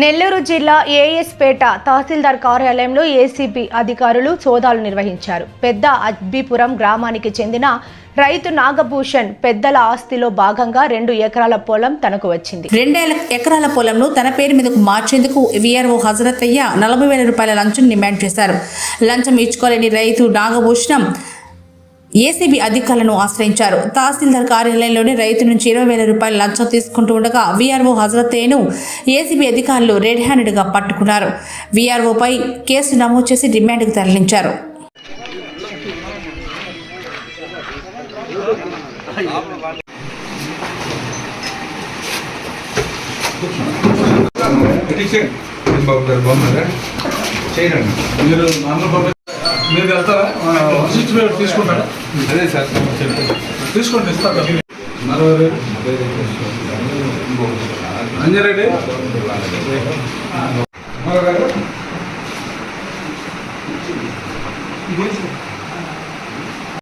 నెల్లూరు జిల్లా ఏఎస్పేట తహసీల్దార్ కార్యాలయంలో ఏసీబీ అధికారులు సోదాలు నిర్వహించారు. పెద్ద అబ్బిపురం గ్రామానికి చెందిన రైతు నాగభూషణ్ పెద్దల ఆస్తిలో భాగంగా రెండు ఎకరాల పొలం తనకు వచ్చింది. రెండేళ్ళ ఎకరాల పొలంను తన పేరు మీదకు మార్చేందుకు వీఆర్ఓ హజరతయ్య నలభై వేల రూపాయల లంచం డిమాండ్ చేశారు. లంచం ఇచ్చుకోలేని రైతు నాగభూషణం ఏసీబీ అధికారులను ఆశ్రయించారు తహసీల్దార్ కార్యాలయంలోని రైతు నుంచి ఇరవై వేల రూపాయల లంచం తీసుకుంటూ ఉండగా వీఆర్ఓ హజరతయ్యను ఏసీబీ అధికారులు రెడ్ హ్యాండెడ్గా పట్టుకున్నారు వీఆర్ఓపై కేసు నమోదు చేసి డిమాండ్కు తరలించారు మీరు మీరు వెళ్తారా పేపర్ తీసుకుంటారా అదే సార్. తీసుకోండి వేలు అంజరెడ్డి? ఇది